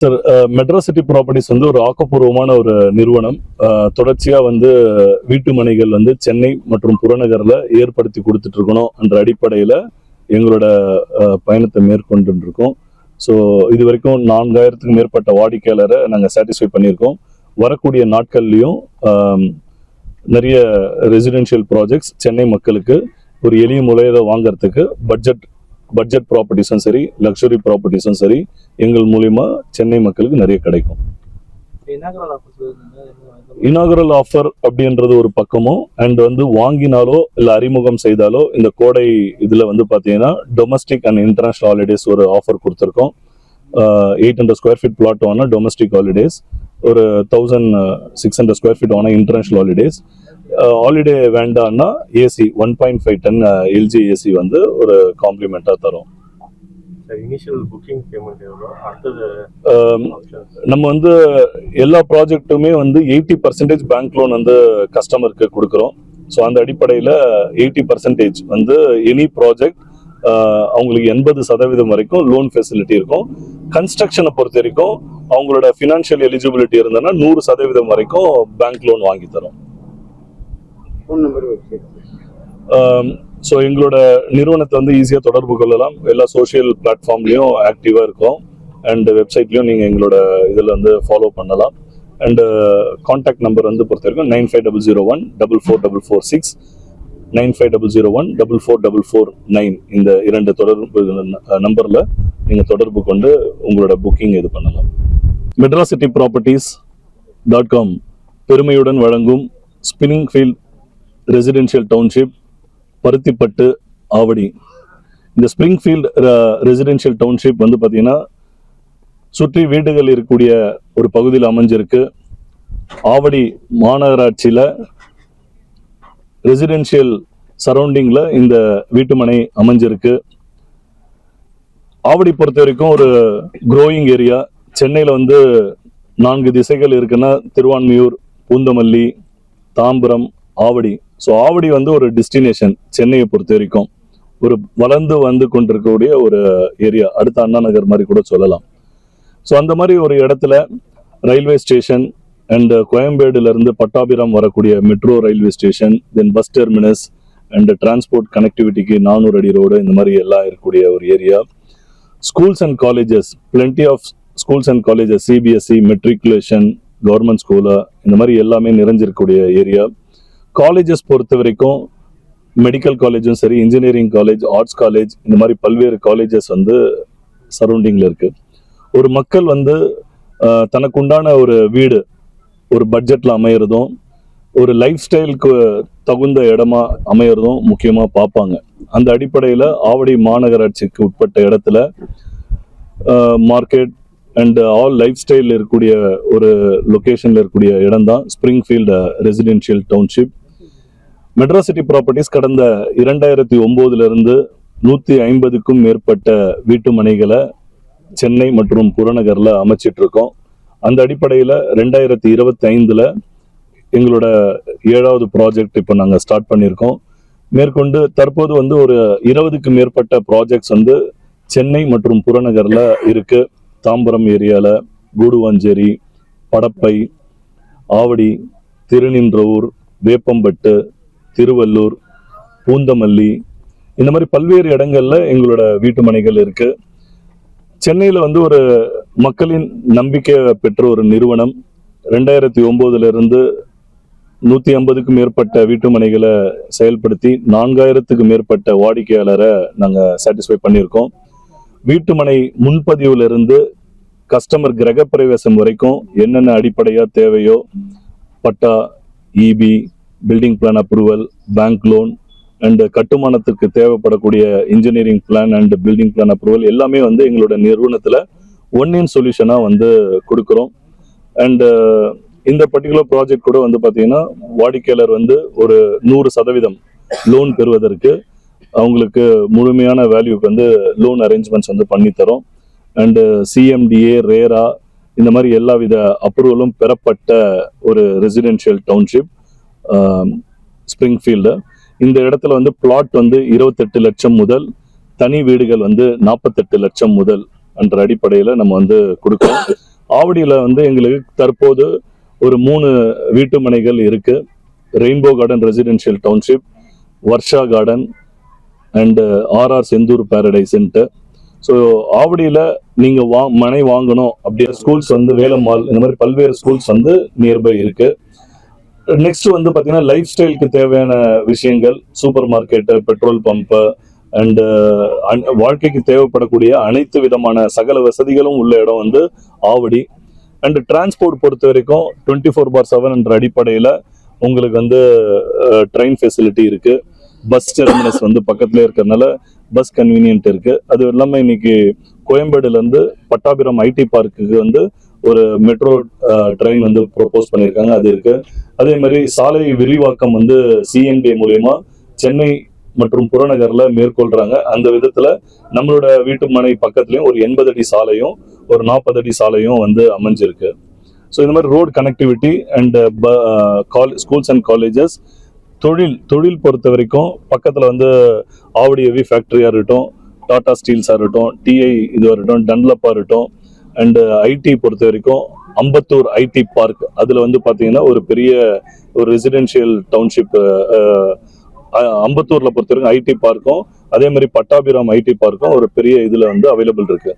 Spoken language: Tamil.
சார் மெட்ரோ சிட்டி ப்ராப்பர்ட்டிஸ் வந்து ஒரு ஆக்கப்பூர்வமான ஒரு நிறுவனம். தொடர்ச்சியாக வந்து வீட்டு மனைகள் வந்து சென்னை மற்றும் புறநகரில் ஏற்படுத்தி கொடுத்துட்டு இருக்கணும் என்ற அடிப்படையில் எங்களோட பயணத்தை மேற்கொண்டு இருக்கோம் ஸோ இது வரைக்கும் நான்காயிரத்துக்கும் மேற்பட்ட வாடிக்கையாளரை நாங்கள் சாட்டிஸ்ஃபை பண்ணியிருக்கோம். வரக்கூடிய நாட்கள்லையும் நிறைய ரெசிடென்ஷியல் ப்ராஜெக்ட்ஸ் சென்னை மக்களுக்கு ஒரு எளிய முறையில் வாங்குறதுக்கு பட்ஜெட் பட்ஜெட் ப்ராப்பர்ட்டிஸும் சரி லக்ஸுரி ப்ராப்பர்ட்டிஸும் சரி எங்கள் மூலியமா சென்னை மக்களுக்கு நிறைய கிடைக்கும். இனாகுரல் ஆஃபர் அப்படின்றது ஒரு பக்கமும் அண்ட் வந்து வாங்கினாலோ இல்லை அறிமுகம் செய்தாலோ இந்த கோடை இதில் வந்து பார்த்தீங்கன்னா டொமஸ்டிக் அண்ட் இன்டர்நேஷனல் ஹாலிடேஸ் ஒரு ஆஃபர் கொடுத்துருக்கோம். Eight hundred square feet flat வாங்கினா டொமஸ்டிக் ஹாலிடேஸ் ஒரு thousand six hundred square feet வாங்கினா இன்டர்நேஷனல் ஹாலிடேஸ் ஹாலிடே வேண்டாம்னா AC one point five ton LG AC வந்து ஒரு காம்ப்ளிமெண்ட்டாக தரும். நம்ம வந்து எல்லா ப்ராஜெக்ட்டுமே வந்து எயிட்டி பர்சன்டேஜ் பேங்க் லோன் வந்து கஸ்டமருக்கு கொடுக்குறோம். ஸோ அந்த அடிப்படையில் எயிட்டி பர்சன்டேஜ் வந்து எனி ப்ராஜெக்ட் அவங்களுக்கு எண்பது சதவீதம் வரைக்கும் லோன் ஃபெசிலிட்டி இருக்கும். கன்ஸ்ட்ரக்ஷனை பொறுத்த வரைக்கும் அவங்களோட ஃபினான்ஷியல் எலிஜிபிலிட்டி இருந்ததுன்னா நூறு சதவீதம் வரைக்கும் பேங்க் லோன் வாங்கி தரோம். ஸோ எங்களோட நிறுவனத்தை வந்து ஈஸியாக தொடர்பு கொள்ளலாம். எல்லா சோஷியல் பிளாட்ஃபார்ம்லேயும் ஆக்டிவாக இருக்கும். அண்ட் வெப்சைட்லேயும் நீங்கள் எங்களோட இதில் வந்து ஃபாலோ பண்ணலாம். அண்டு காண்டாக்ட் நம்பர் வந்து பொறுத்த வரைக்கும் nine five double zero one double four double four six nine five double zero one double four double four nine இந்த இரண்டு தொடர்பு நம்பரில் நீங்கள் தொடர்பு கொண்டு உங்களோட புக்கிங் இது பண்ணலாம். மெட்ரா சிட்டி ப்ராப்பர்ட்டிஸ் டாட் காம் பெருமையுடன் வழங்கும் spinning field residential township Paruthipattu Avadi. இந்த ஸ்பிரிங்ஃபீல்ட் ரெசிடென்ஷியல் டவுன்ஷிப் வந்து பார்த்தீங்கன்னா சுற்றி வீடுகள் இருக்கக்கூடிய ஒரு பகுதியில் அமைஞ்சிருக்கு. ஆவடி மாநகராட்சியில் ரெசிடென்ஷியல் சரௌண்டிங்கில் இந்த வீட்டுமனை அமைஞ்சிருக்கு. ஆவடி பொறுத்த வரைக்கும் ஒரு க்ரோயிங் ஏரியா சென்னையில் வந்து நான்கு திசைகள் இருக்குன்னா திருவான்மியூர் பூந்தமல்லி தாம்பரம் ஆவடி. ஸோ ஆவடி வந்து ஒரு டெஸ்டினேஷன் சென்னையை பொறுத்த வரைக்கும் ஒரு வளர்ந்து வந்து கொண்டிருக்கக்கூடிய ஒரு ஏரியா அடுத்த அண்ணா நகர் மாதிரி கூட சொல்லலாம். ஸோ அந்த மாதிரி ஒரு இடத்துல ரயில்வே ஸ்டேஷன் அண்ட் uh, கோயம்பேடுல இருந்து பட்டாபிராம் வரக்கூடிய metro railway station then bus terminus and transport கனெக்டிவிட்டிக்கு நானூறு அடி ரோடு இந்த மாதிரி எல்லாம் இருக்கக்கூடிய ஒரு area schools and colleges plenty of schools and colleges CBSE matriculation government school இந்த மாதிரி எல்லாமே நிறைஞ்சிருக்கக்கூடிய ஏரியா காலேஜஸ் பொறுத்த வரைக்கும் மெடிக்கல் காலேஜும் சரி இன்ஜினியரிங் காலேஜ் ஆர்ட்ஸ் காலேஜ் இந்த மாதிரி பல்வேறு காலேஜஸ் வந்து சரௌண்டிங்கில் இருக்குது ஒரு மக்கள் வந்து uh, தனக்குண்டான ஒரு வீடு ஒரு பட்ஜெட்டில் அமையிறதும் ஒரு லைஃப் ஸ்டைலுக்கு தகுந்த இடமா அமையிறதும் முக்கியமாக பார்ப்பாங்க. அந்த அடிப்படையில் ஆவடி மாநகராட்சிக்கு உட்பட்ட இடத்துல மார்க்கெட் அண்ட் ஆல் லைஃப் ஸ்டைலில் இருக்கக்கூடிய ஒரு லொக்கேஷனில் இருக்கக்கூடிய இடம் தான் ஸ்ப்ரிங்ஃபீல்டு ரெசிடென்ஷியல் டவுன்ஷிப் மெட்ரா சிட்டி ப்ராப்பர்ட்டிஸ் கடந்த இரண்டாயிரத்தி ஒம்போதுலேருந்து நூற்றி ஐம்பதுக்கும் மேற்பட்ட வீட்டு மனைகளை சென்னை மற்றும் புறநகரில் அமைச்சிட்ருக்கோம். அந்த அடிப்படையில் ரெண்டாயிரத்தி இருபத்தி ஐந்தில் எங்களோட ஏழாவது ப்ராஜெக்ட் இப்போ நாங்கள் ஸ்டார்ட் பண்ணியிருக்கோம். மேற்கொண்டு தற்போது வந்து ஒரு இருபதுக்கு மேற்பட்ட ப்ராஜெக்ட்ஸ் வந்து சென்னை மற்றும் புறநகரில் இருக்கு. தாம்பரம் ஏரியாவில் கூடுவாஞ்சேரி படப்பை ஆவடி திருநின்றவூர் வேப்பம்பட்டு திருவள்ளூர் பூந்தமல்லி இந்த மாதிரி பல்வேறு இடங்கள்ல எங்களோட வீட்டு மனைகள் சென்னையில் வந்து ஒரு மக்களின் நம்பிக்கை பெற்ற ஒரு நிறுவனம். ரெண்டாயிரத்தி ஒம்போதுலேருந்து நூற்றி ஐம்பதுக்கும் மேற்பட்ட வீட்டுமனைகளை செயல்படுத்தி நான்காயிரத்துக்கு மேற்பட்ட வாடிக்கையாளரை நாங்கள் சாட்டிஸ்ஃபை பண்ணியிருக்கோம். வீட்டுமனை முன்பதிவுலேருந்து இருந்து கஸ்டமர் கிரகப்பிரவேசம் வரைக்கும் என்னென்ன அடிப்படையாக தேவையோ patta EB building plan approval bank loan and கட்டுமானத்துக்கு தேவைப்படக்கூடிய engineering plan and building plan approval எல்லாமே வந்து எங்களோட நிறுவனத்தில் ஒன் இன் சொல்யூஷனாக வந்து கொடுக்குறோம். அண்டு uh, இந்த பர்டிகுலர் ப்ராஜெக்ட் கூட வந்து பார்த்தீங்கன்னா வாடிக்கையாளர் வந்து ஒரு நூறு சதவீதம் லோன் பெறுவதற்கு அவங்களுக்கு முழுமையான வேல்யூக்கு வந்து லோன் அரேஞ்ச்மெண்ட்ஸ் வந்து பண்ணித்தரோம் அண்டு சிஎம்டிஏ uh, ரேரா இந்த மாதிரி எல்லா வித அப்ரூவலும் பெறப்பட்ட ஒரு ரெசிடென்ஷியல் டவுன்ஷிப் ஸ்ப்ரிங்ஃபீல்டு இந்த இடத்துல வந்து பிளாட் வந்து இருபத்தெட்டு லட்சம் முதல் தனி வீடுகள் வந்து நாற்பத்தெட்டு லட்சம் முதல் என்ற அடிப்படையில் நம்ம வந்து கொடுக்குறோம். ஆவடியில் வந்து எங்களுக்கு தற்போது ஒரு மூணு வீட்டுமனைகள் இருக்கு. Rainbow garden residential township Varsha garden and RR Senthur பேரடைஸ்ன்ட்டு so ஆவடியில் நீங்கள் வா மனை வாங்கணும் அப்படியே ஸ்கூல்ஸ் வந்து வேலம்மாள் இந்த மாதிரி பல்வேறு ஸ்கூல்ஸ் வந்து நியர்பை இருக்குது நெக்ஸ்ட் வந்து பார்த்தீங்கன்னா லைஃப் ஸ்டைலுக்கு தேவையான விஷயங்கள் super market petrol pump and வாழ்க்கைக்கு தேவைப்படக்கூடிய அனைத்து விதமான சகல வசதிகளும் உள்ள இடம் வந்து ஆவடி. அண்டு டிரான்ஸ்போர்ட் பொறுத்த வரைக்கும் டுவெண்ட்டி ஃபோர் பார் செவன் என்ற அடிப்படையில் உங்களுக்கு வந்து ட்ரெயின் ஃபெசிலிட்டி இருக்குது பஸ் டெர்மினஸ் வந்து பக்கத்துலேயே இருக்கிறதுனால பஸ் கன்வீனியன்ட் இருக்குது அது இல்லாமல் இன்னைக்கு கோயம்பேடுலேருந்து பட்டாபிரம் ஐடி பார்க்குக்கு வந்து ஒரு மெட்ரோ ட்ரெயின் வந்து ப்ரொப்போஸ் பண்ணியிருக்காங்க அது இருக்கு. அதே மாதிரி சாலை விரிவாக்கம் வந்து சிஎன்டி மூலயமா சென்னை மற்றும் புறநகர்ல மேற்கொள்றாங்க. அந்த விதத்துல நம்மளோட வீட்டு மனை பக்கத்துலயும் ஒரு எண்பது அடி சாலையும் ஒரு நாற்பது அடி சாலையும் வந்து அமைஞ்சிருக்கு. ஸோ இந்த மாதிரி road connectivity and schools and colleges தொழில் தொழில் பொறுத்த வரைக்கும் பக்கத்தில் வந்து ஆவடி ஹெவி ஃபேக்ட்ரியாக இருக்கட்டும் டாடா ஸ்டீல்ஸாக இருக்கட்டும் டிஐ இதுவாக இருக்கட்டும் டன்லப்பாக இருக்கட்டும் அண்டு ஐடி uh, பொறுத்த வரைக்கும் அம்பத்தூர் ஐடி பார்க் அதில் வந்து பார்த்தீங்கன்னா ஒரு பெரிய ஒரு ரெசிடென்ஷியல் டவுன்ஷிப் அம்பத்தூரில் பொறுத்த வரைக்கும் ஐடி பார்க்கும் அதே மாதிரி பட்டாபிராம் ஐடி பார்க்கும் ஒரு பெரிய இதில் வந்து அவைலபிள் இருக்குது